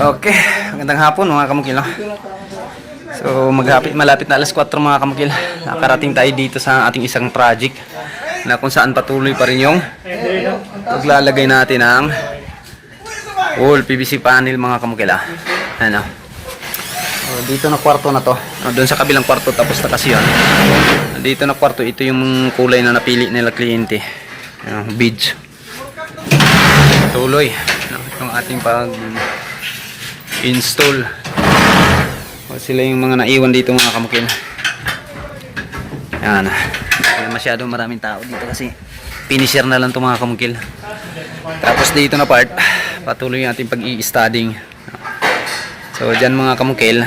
Okay, magandang hapon mga kamukil. no? So maghapit, malapit na alas 4 mga kamukil. Nakarating tayo dito sa ating isang project na kung saan patuloy pa rin yung paglalagay natin ng wall PVC panel mga kamukil. ah. Ano? So, dito na kwarto na to. Oh, doon sa kabilang kwarto tapos na kasi yun. Dito na kwarto, ito yung kulay na napili nila kliyente. Ano, beige. Tuloy. Yung ating pag install. O, sila yung mga naiwan dito mga kamukil. Yan. Masyadong maraming tao dito kasi finisher na lang to mga kamukil. Tapos dito na part, patuloy yung ating pag-i-studying. So dyan mga kamukil,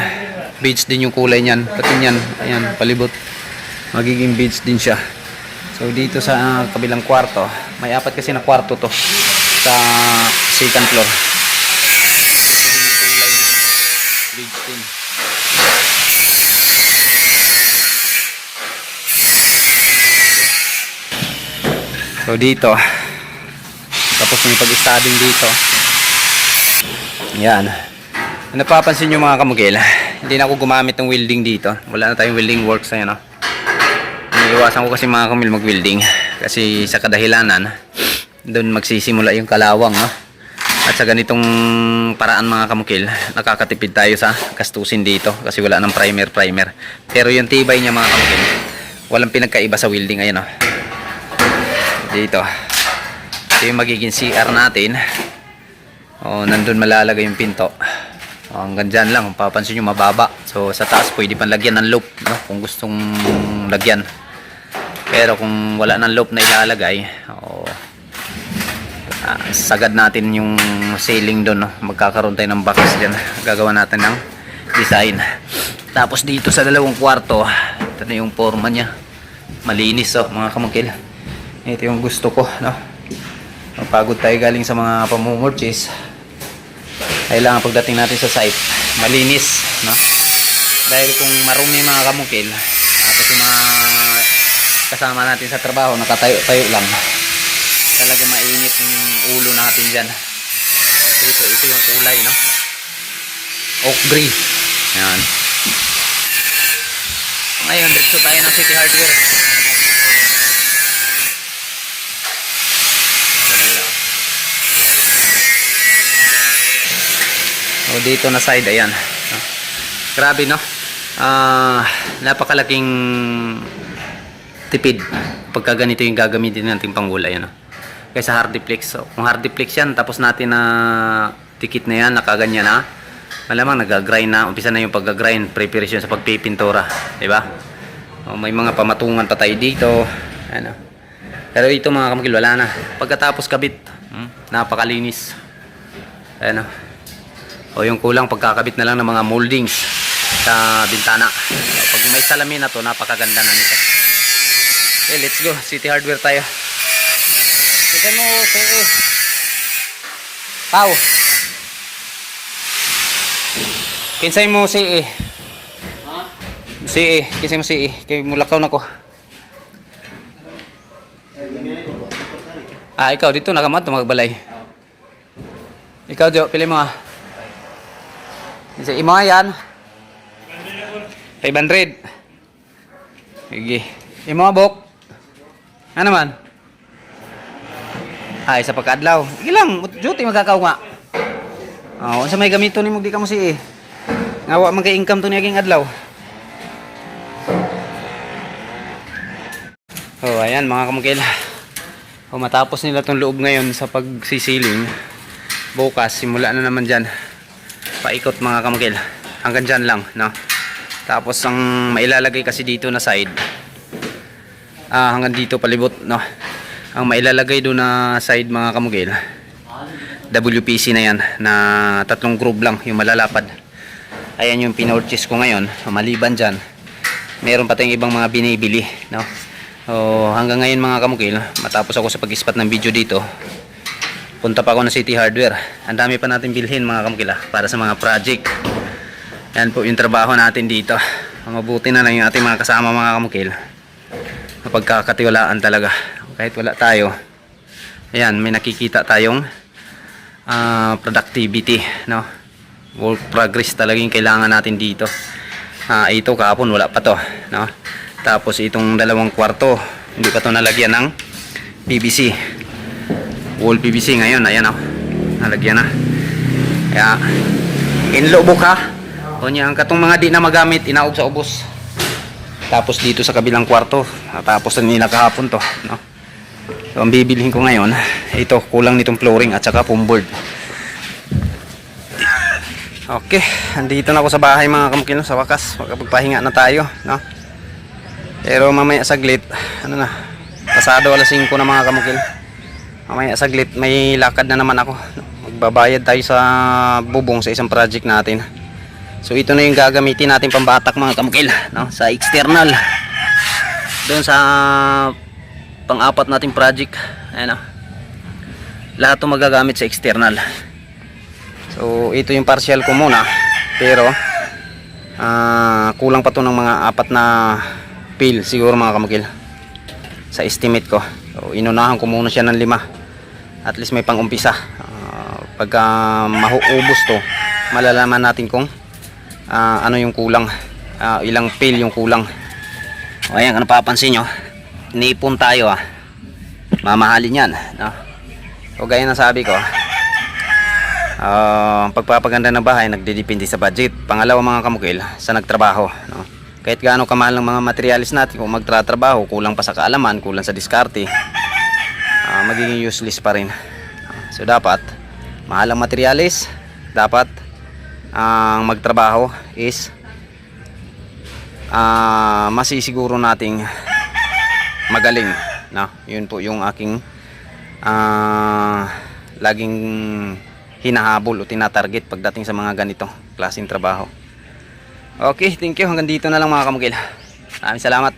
beige din yung kulay niyan. Pati niyan, ayan, palibot. Magiging beige din siya. So dito sa ah, kabilang kwarto, may apat kasi na kwarto to sa second floor. Beige din. So dito, tapos may pag-studying dito. Yan. Kung napapansin nyo mga kamugil, hindi na ako gumamit ng welding dito. Wala na tayong welding works na yan. No? Iniiwasan ko kasi mga kamil mag-welding. Kasi sa kadahilanan, doon magsisimula yung kalawang. No? At sa ganitong paraan mga kamukil, nakakatipid tayo sa gastusin dito kasi wala ng primer primer. Pero yung tibay niya mga kamukil, walang pinagkaiba sa welding. Ayan o. Dito. Ito yung magiging CR natin. O, nandun malalagay yung pinto. O, hanggang dyan lang. Kung papansin nyo, mababa. So, sa taas, pwede pang lagyan ng loop. No? Kung gustong lagyan. Pero kung wala ng loop na ilalagay, o, sagad natin yung ceiling doon. No? Magkakaroon tayo ng box dyan. Gagawa natin ng design. Tapos dito sa dalawang kwarto, ito na yung forma niya. Malinis, oh, mga kamangkil. Ito yung gusto ko, no? Mapagod tayo galing sa mga pamumurchase. Kailangan pagdating natin sa site, malinis, no? Dahil kung marumi mga kamukil, tapos yung mga kasama natin sa trabaho, nakatayo-tayo lang. Talaga mainit yung ulo natin dyan. Ito, ito yung kulay, no? Oak tree. Yan. Ngayon, dito tayo ng City Hardware. O dito na side, ayan. Grabe, no? Ah, napakalaking tipid pagka ganito yung gagamitin natin panggulay, ano? Kaysa hardiplex. So, kung hardiplex yan, tapos natin na tikit na yan, nakaganyan na, malamang nag-grind na, umpisa na yung pag-grind, preparation sa pagpipintura, di ba? O, may mga pamatungan pa tayo dito, ano. Pero ito mga kamakil, wala na. Pagkatapos kabit, hmm, napakalinis. Ano. O yung kulang pagkakabit na lang ng mga moldings sa bintana. Pag may salamin na to, napakaganda na nito. Okay, let's go. City Hardware tayo. Tignan mo, sige. Pau. Kinsay mo si eh. Si eh. Kinsay mo si eh. Kay mulakaw na ko. Ah, ikaw dito nakamat magbalay. Ikaw Jo, pili mo ah. Sa imo yan. 500. Sige. Imo bok. Ano man? Ay, sa pagkadlaw. Sige lang, duty magkakaw nga. Oh, unsa may gamito nimo di ka mo si eh. Ngawa man kay income to ni aging adlaw. Oh, ayan mga kamukil. O matapos nila tong loob ngayon sa pagsisiling, bukas simula na naman diyan paikot mga kamukil hanggang dyan lang no tapos ang mailalagay kasi dito na side ah, hanggang dito palibot no ang mailalagay doon na side mga kamukil WPC na yan na tatlong groove lang yung malalapad ayan yung pinorchase ko ngayon maliban dyan meron pa tayong ibang mga binibili no o, hanggang ngayon mga kamukil matapos ako sa pag-ispat ng video dito punta pa ako ng City Hardware. Ang dami pa natin bilhin mga kamukila para sa mga project. Yan po yung trabaho natin dito. Mabuti na lang yung ating mga kasama mga kamukil. Mapagkakatiwalaan talaga. Kahit wala tayo. Ayan, may nakikita tayong ah, productivity, no? Work progress talaga yung kailangan natin dito. Ah, ito kahapon wala pa to, no? Tapos itong dalawang kwarto, hindi pa to nalagyan ng PVC. Wall PVC ngayon, ayan oh. Nalagyan na. Kaya inlubok ha. O niya, ang katong mga di na magamit, inaog sa ubos. Tapos dito sa kabilang kwarto, tapos na nila kahapon to, no? So, ang bibilihin ko ngayon, ito, kulang nitong flooring at saka foam board. Okay, andito na ako sa bahay mga kamukino sa wakas. Makapagpahinga na tayo, no? Pero mamaya saglit, ano na, pasado alas 5 na mga kamukil. Mamaya saglit, may lakad na naman ako. Magbabayad tayo sa bubong sa isang project natin. So ito na yung gagamitin natin pambatak mga kamukil, no? Sa external. Doon sa pang-apat nating project, ayan o. Lahat 'to magagamit sa external. So ito yung partial ko muna, pero ah kulang pa to ng mga apat na pill siguro mga kamukil sa estimate ko. So inunahan ko muna siya ng lima. At least may pang-umpisa. Ah, pagka mahuubos to, malalaman natin kung ah, ano yung kulang. Ah, ilang pill yung kulang. O ayan, ano papansin nyo? Nipon tayo ah. Mamahalin yan. No? So gaya na sabi ko, ang pagpapaganda ng bahay nagdidepende sa budget. Pangalawa mga kamukil, sa nagtrabaho. No? Kahit gaano kamahal ng mga materialis natin, kung magtratrabaho, kulang pa sa kaalaman, kulang sa diskarte, ah, magiging useless pa rin. So dapat, mahal ang materialis, dapat ang magtrabaho is ah masisiguro nating magaling no? Yun po yung aking ah laging hinahabol o tinatarget pagdating sa mga ganito klaseng trabaho. Okay thank you. Hanggang dito na lang mga kamugil. Maraming salamat